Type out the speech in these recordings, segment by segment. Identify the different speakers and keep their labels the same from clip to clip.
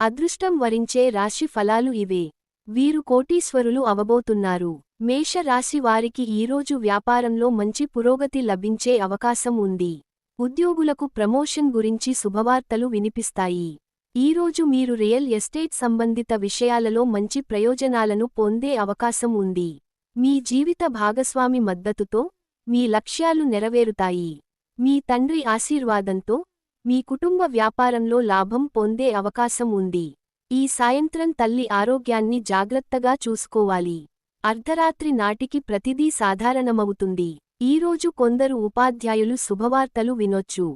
Speaker 1: అదృష్టం వరించే రాశి ఫలాలు ఇవే. వీరు కోటీశ్వరులు అవబోతున్నారు. మేష రాశి వారికి ఈరోజు వ్యాపారంలో మంచి పురోగతి లభించే అవకాశం ఉంది. ఉద్యోగులకు ప్రమోషన్ గురించి శుభవార్తలు వినిపిస్తాయి. ఈరోజు మీరు రియల్ ఎస్టేట్ సంబంధిత విషయాలలో మంచి ప్రయోజనాలను పొందే అవకాశం ఉంది. మీ జీవిత భాగస్వామి మద్దతుతో మీ లక్ష్యాలు నెరవేరుతాయి. మీ తండ్రి ఆశీర్వాదంతో మీ కుటుంబ వ్యాపారంలో లాభం పొందే అవకాశం ఉంది. ఈ సాయంత్రం తల్లి ఆరోగ్యాన్ని జాగ్రత్తగా చూసుకోవాలి. అర్ధరాత్రి నాటికి ప్రతిదీ సాధారణమవుతుంది. ఈరోజు కొందరు ఉపాధ్యాయులు శుభవార్తలు వినొచ్చు.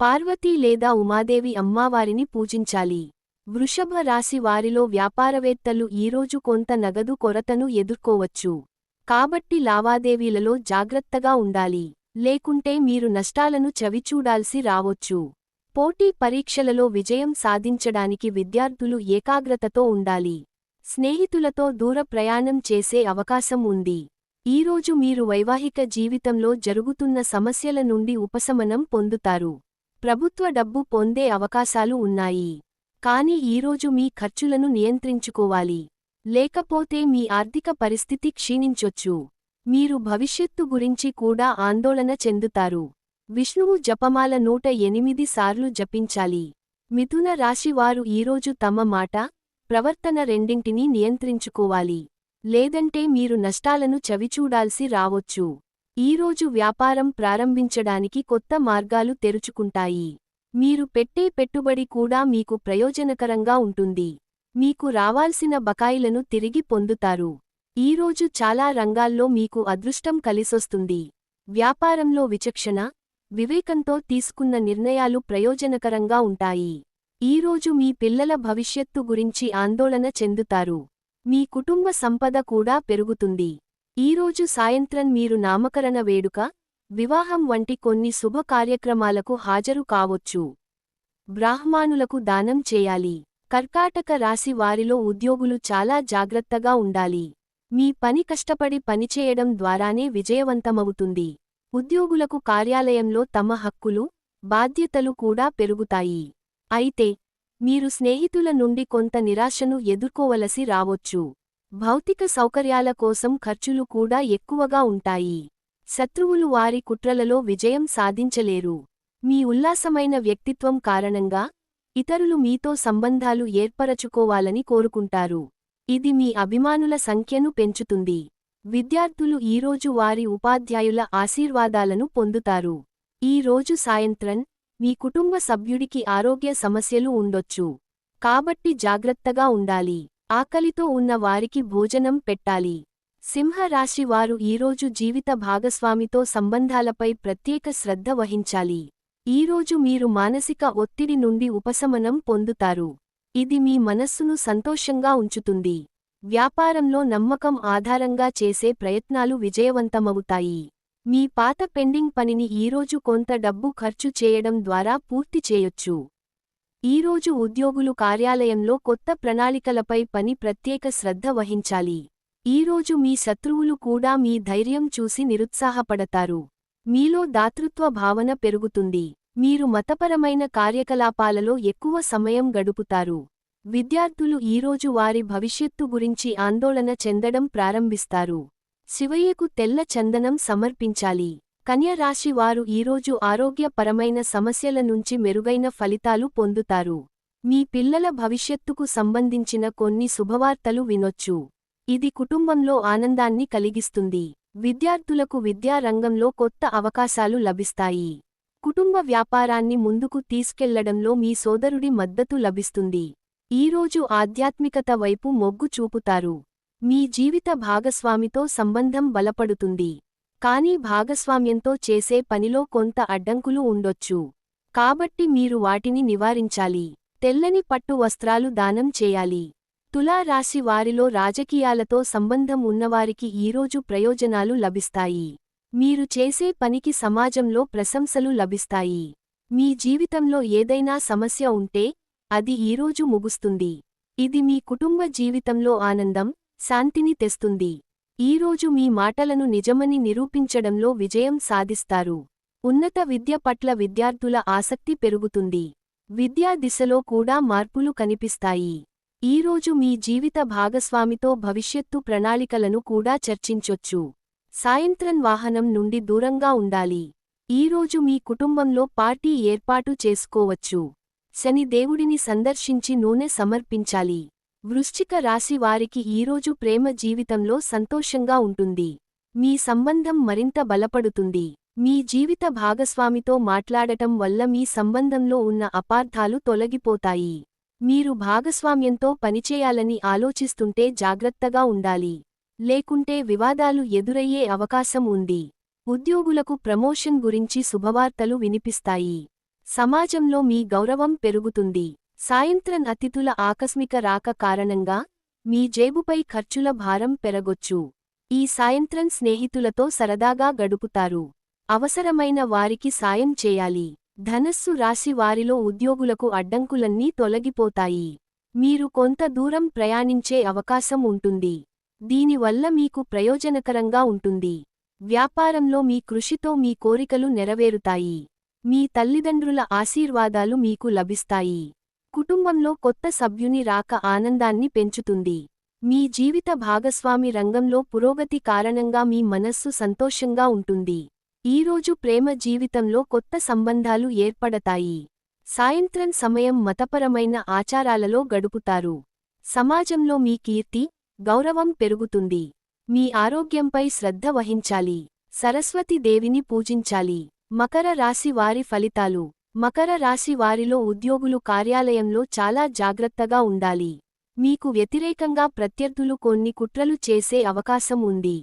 Speaker 1: పార్వతీ లేదా ఉమాదేవి అమ్మావారిని పూజించాలి. వృషభ రాశి వారిలో వ్యాపారవేత్తలు ఈరోజు కొంత నగదు కొరతను ఎదుర్కోవచ్చు. కాబట్టి లావాదేవీలలో జాగ్రత్తగా ఉండాలి. లేకుంటే మీరు నష్టాలను చవిచూడాల్సి రావొచ్చు. పోటీ పరీక్షలలో విజయం సాధించడానికి విద్యార్థులు ఏకాగ్రతతో ఉండాలి. స్నేహితులతో దూర ప్రయాణం చేసే అవకాశం ఉంది. ఈరోజు మీరు వైవాహిక జీవితంలో జరుగుతున్న సమస్యల నుండి ఉపశమనం పొందుతారు. ప్రభుత్వ డబ్బు పొందే అవకాశాలు ఉన్నాయి. కాని ఈరోజు మీ ఖర్చులను నియంత్రించుకోవాలి. లేకపోతే మీ ఆర్థిక పరిస్థితి క్షీణించొచ్చు. మీరు భవిష్యత్తు గురించి కూడా ఆందోళన చెందుతారు. విష్ణువు జపమాల నూట ఎనిమిది సార్లు జపించాలి. మిథున రాశివారు ఈరోజు తమ మాట ప్రవర్తన రెండింటినీ నియంత్రించుకోవాలి. లేదంటే మీరు నష్టాలను చవిచూడాల్సి రావొచ్చు. ఈరోజు వ్యాపారం ప్రారంభించడానికి కొత్త మార్గాలు తెరుచుకుంటాయి. మీరు పెట్టే పెట్టుబడి కూడా మీకు ప్రయోజనకరంగా ఉంటుంది. మీకు రావాల్సిన బకాయిలను తిరిగి పొందుతారు. ఈరోజు చాలా రంగాల్లో మీకు అదృష్టం కలిసొస్తుంది. వ్యాపారంలో విచక్షణ వివేకంతో తీసుకున్న నిర్ణయాలు ప్రయోజనకరంగా ఉంటాయి. ఈరోజు మీ పిల్లల భవిష్యత్తు గురించి ఆందోళన చెందుతారు. మీ కుటుంబ సంపద కూడా పెరుగుతుంది. ఈరోజు సాయంత్రం మీరు నామకరణ వేడుక వివాహం వంటి కొన్ని శుభ కార్యక్రమాలకు హాజరు కావొచ్చు. బ్రాహ్మానులకు దానం చేయాలి. కర్కాటక రాశి వారిలో ఉద్యోగులు చాలా జాగ్రత్తగా ఉండాలి. మీ పని కష్టపడి పనిచేయడం ద్వారానే విజయవంతమవుతుంది. ఉద్యోగులకు కార్యాలయంలో తమ హక్కులు బాధ్యతలు కూడా పెరుగుతాయి. అయితే మీరు స్నేహితుల నుండి కొంత నిరాశను ఎదుర్కోవలసి రావొచ్చు. భౌతిక సౌకర్యాల కోసం ఖర్చులు కూడా ఎక్కువగా ఉంటాయి. శత్రువులు వారి కుట్రలలో విజయం సాధించలేరు. మీ ఉల్లాసమైన వ్యక్తిత్వం కారణంగా ఇతరులు మీతో సంబంధాలు ఏర్పరచుకోవాలని కోరుకుంటారు. ఇది మీ అభిమానుల సంఖ్యను పెంచుతుంది. విద్యార్థులు ఈరోజు వారి ఉపాధ్యాయుల ఆశీర్వాదాలను పొందుతారు. ఈ రోజు సాయంత్రం మీ కుటుంబ సభ్యుడికి ఆరోగ్య సమస్యలు ఉండొచ్చు. కాబట్టి జాగ్రత్తగా ఉండాలి. ఆకలితో ఉన్న వారికి భోజనం పెట్టాలి. సింహరాశి వారు ఈరోజు జీవిత భాగస్వామితో సంబంధాలపై ప్రత్యేక శ్రద్ధ వహించాలి. ఈరోజు మీరు మానసిక ఒత్తిడి నుండి ఉపశమనం పొందుతారు. ఇది మీ మనస్సును సంతోషంగా ఉంచుతుంది. వ్యాపారంలో నమ్మకం ఆధారంగా చేసే ప్రయత్నాలు విజయవంతమవుతాయి. మీ పాత పెండింగ్ పనిని ఈరోజు కొంత డబ్బు ఖర్చు చేయడం ద్వారా పూర్తి చేయొచ్చు. ఈరోజు ఉద్యోగులు కార్యాలయంలో కొత్త ప్రణాళికలపై పని ప్రత్యేక శ్రద్ధ వహించాలి. ఈరోజు మీ శత్రువులు కూడా మీ ధైర్యం చూసి నిరుత్సాహపడతారు. మీలో దాతృత్వ భావన పెరుగుతుంది. మీరు మతపరమైన కార్యకలాపాలలో ఎక్కువ సమయం గడుపుతారు. విద్యార్థులు ఈరోజు వారి భవిష్యత్తు గురించి ఆందోళన చెందడం ప్రారంభిస్తారు. శివయ్యకు తెల్ల చందనం సమర్పించాలి. కన్యరాశి వారు ఈరోజు ఆరోగ్యపరమైన సమస్యల నుంచి మెరుగైన ఫలితాలు పొందుతారు. మీ పిల్లల భవిష్యత్తుకు సంబంధించిన కొన్ని శుభవార్తలు వినొచ్చు. ఇది కుటుంబంలో ఆనందాన్ని కలిగిస్తుంది. విద్యార్థులకు విద్యారంగంలో కొత్త అవకాశాలు లభిస్తాయి. కుటుంబ వ్యాపారాన్ని ముందుకు తీసుకెళ్ళడంలో మీ సోదరుడి మద్దతు లభిస్తుంది. ఈరోజు ఆధ్యాత్మికత వైపు మొగ్గు చూపుతారు. మీ జీవిత భాగస్వామితో సంబంధం బలపడుతుంది. కానీ భాగస్వామ్యంతో చేసే పనిలో కొంత అడ్డంకులు ఉండొచ్చు. కాబట్టి మీరు వాటిని నివారించాలి. తెల్లని పట్టు వస్త్రాలు దానం చేయాలి. తులా రాశి వారిలో రాజకీయాలతో సంబంధం ఉన్నవారికి ఈరోజు ప్రయోజనాలు లభిస్తాయి. మీరు చేసే పనికి సమాజంలో ప్రశంసలు లభిస్తాయి. మీ జీవితంలో ఏదైనా సమస్య ఉంటే అది ఈరోజు ముగుస్తుంది. ఇది మీ కుటుంబ జీవితంలో ఆనందం శాంతిని తెస్తుంది. ఈరోజు మీ మాటలను నిజమని నిరూపించడంలో విజయం సాధిస్తారు. ఉన్నత విద్య పట్ల విద్యార్థుల ఆసక్తి పెరుగుతుంది. విద్యా దిశలో కూడా మార్పులు కనిపిస్తాయి. ఈరోజు మీ జీవిత భాగస్వామితో భవిష్యత్తు ప్రణాళికలను కూడా చర్చించొచ్చు. సాయంత్రం వాహనం నుండి దూరంగా ఉండాలి. ఈరోజు మీ కుటుంబంలో పార్టీ ఏర్పాటు చేసుకోవచ్చు. శని దేవుడిని సందర్శించి నూనె సమర్పించాలి. వృశ్చిక రాశి వారికి ఈరోజు ప్రేమ జీవితంలో సంతోషంగా ఉంటుంది. మీ సంబంధం మరింత బలపడుతుంది. మీ జీవిత భాగస్వామితో మాట్లాడటం వల్ల మీ సంబంధంలో ఉన్న అపార్థాలు తొలగిపోతాయి. మీరు భాగస్వామ్యంతో పనిచేయాలని ఆలోచిస్తుంటే జాగ్రత్తగా ఉండాలి. లేకుంటే వివాదాలు ఎదురయ్యే అవకాశం ఉంది. ఉద్యోగులకు ప్రమోషన్ గురించి శుభవార్తలు వినిపిస్తాయి. సమాజంలో మీ గౌరవం పెరుగుతుంది. సాయంత్రం అతిథుల ఆకస్మిక రాక కారణంగా మీ జేబుపై ఖర్చుల భారం పెరగొచ్చు. ఈ సాయంత్రం స్నేహితులతో సరదాగా గడుపుతారు. అవసరమైన వారికి సాయం చేయాలి. ధనస్సు రాశి వారిలో ఉద్యోగులకు అడ్డంకులన్నీ తొలగిపోతాయి. మీరు కొంత దూరం ప్రయాణించే అవకాశం ఉంటుంది. దీనివల్ల మీకు ప్రయోజనకరంగా ఉంటుంది. వ్యాపారంలో మీ కృషితో మీ కోరికలు నెరవేరుతాయి. మీ తల్లిదండ్రుల ఆశీర్వాదాలు మీకు లభిస్తాయి. కుటుంబంలో కొత్త సభ్యుని రాక ఆనందాన్ని పెంచుతుంది. మీ జీవిత భాగస్వామి రంగంలో పురోగతి కారణంగా మీ మనస్సు సంతోషంగా ఉంటుంది. ఈరోజు ప్రేమ జీవితంలో కొత్త సంబంధాలు ఏర్పడతాయి. సాయంత్రం సమయం మతపరమైన ఆచారాలలో గడుపుతారు. సమాజంలో మీ కీర్తి గౌరవం పెరుగుతుంది. మీ ఆరోగ్యంపై శ్రద్ధ వహించాలి. సరస్వతి దేవిని పూజించాలి. మకర రాశి వారి ఫలితాలు. మకర రాశి వారిలో ఉద్యోగులు కార్యాలయంలో చాలా జాగ్రత్తగా ఉండాలి. మీకు వ్యతిరేకంగా ప్రత్యర్థులు కొన్ని కుట్రలు చేసే అవకాశం ఉంది.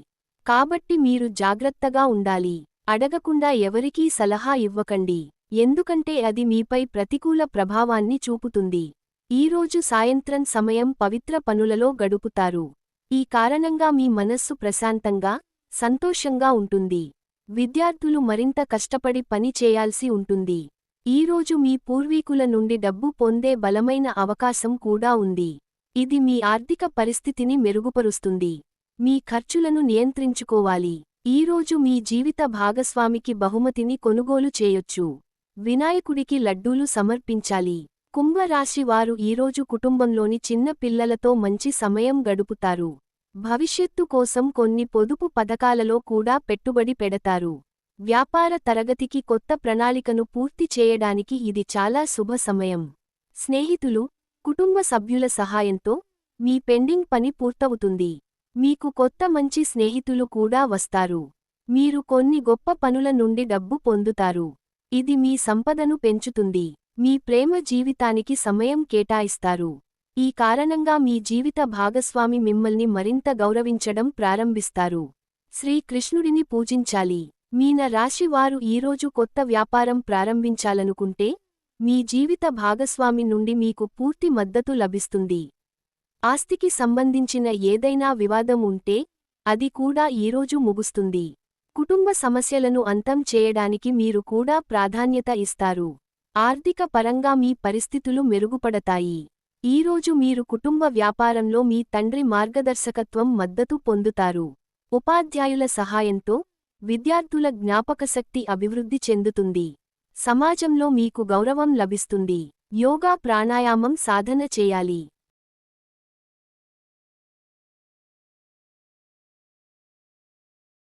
Speaker 1: కాబట్టి మీరు జాగ్రత్తగా ఉండాలి. అడగకుండా ఎవరికీ సలహా ఇవ్వకండి. ఎందుకంటే అది మీపై ప్రతికూల ప్రభావాన్ని చూపుతుంది. ఈరోజు సాయంత్రం సమయం పవిత్ర పనులలో గడుపుతారు. ఈ కారణంగా మీ మనస్సు ప్రశాంతంగా సంతోషంగా ఉంటుంది. విద్యార్థులు మరింత కష్టపడి పని చేయాల్సి ఉంటుంది. ఈరోజు మీ పూర్వీకుల నుండి డబ్బు పొందే బలమైన అవకాశం కూడా ఉంది. ఇది మీ ఆర్థిక పరిస్థితిని మెరుగుపరుస్తుంది. మీ ఖర్చులను నియంత్రించుకోవాలి. ఈరోజు మీ జీవిత భాగస్వామికి బహుమతిని కొనుగోలు చేయొచ్చు. వినాయకుడికి లడ్డూలు సమర్పించాలి. కుంభరాశి వారు ఈరోజు కుటుంబంలోని చిన్న పిల్లలతో మంచి సమయం గడుపుతారు. భవిష్యత్తు కోసం కొన్ని పొదుపు పథకాలలో కూడా పెట్టుబడి పెడతారు. వ్యాపార తరగతికి కొత్త ప్రణాళికను పూర్తి చేయడానికి ఇది చాలా శుభ సమయం. స్నేహితులు కుటుంబ సభ్యుల సహాయంతో మీ పెండింగ్ పని పూర్తవుతుంది. మీకు కొత్త మంచి స్నేహితులు కూడా వస్తారు. మీరు కొన్ని గొప్ప పనుల నుండి డబ్బు పొందుతారు. ఇది మీ సంపదను పెంచుతుంది. మీ ప్రేమ జీవితానికి సమయం కేటాయిస్తారు. ఈ కారణంగా మీ జీవిత భాగస్వామి మిమ్మల్ని మరింత గౌరవించడం ప్రారంభిస్తారు. శ్రీకృష్ణుడిని పూజించాలి. మీన రాశి వారు ఈరోజు కొత్త వ్యాపారం ప్రారంభించాలనుకుంటే మీ జీవిత భాగస్వామి నుండి మీకు పూర్తి మద్దతు లభిస్తుంది. ఆస్తికి సంబంధించిన ఏదైనా వివాదం ఉంటే అది కూడా ఈరోజు ముగుస్తుంది. కుటుంబ సమస్యలను అంతం చేయడానికి మీరు కూడా ప్రాధాన్యత ఇస్తారు. ఆర్థిక పరంగా మీ పరిస్థితులు మెరుగుపడతాయి. ఈరోజు మీరు కుటుంబ వ్యాపారంలో మీ తండ్రి మార్గదర్శకత్వం మద్దతు పొందుతారు. ఉపాధ్యాయుల సహాయంతో విద్యార్థుల జ్ఞాపకశక్తి అభివృద్ధి చెందుతుంది. సమాజంలో మీకు గౌరవం లభిస్తుంది. యోగా ప్రాణాయామం సాధన చేయాలి.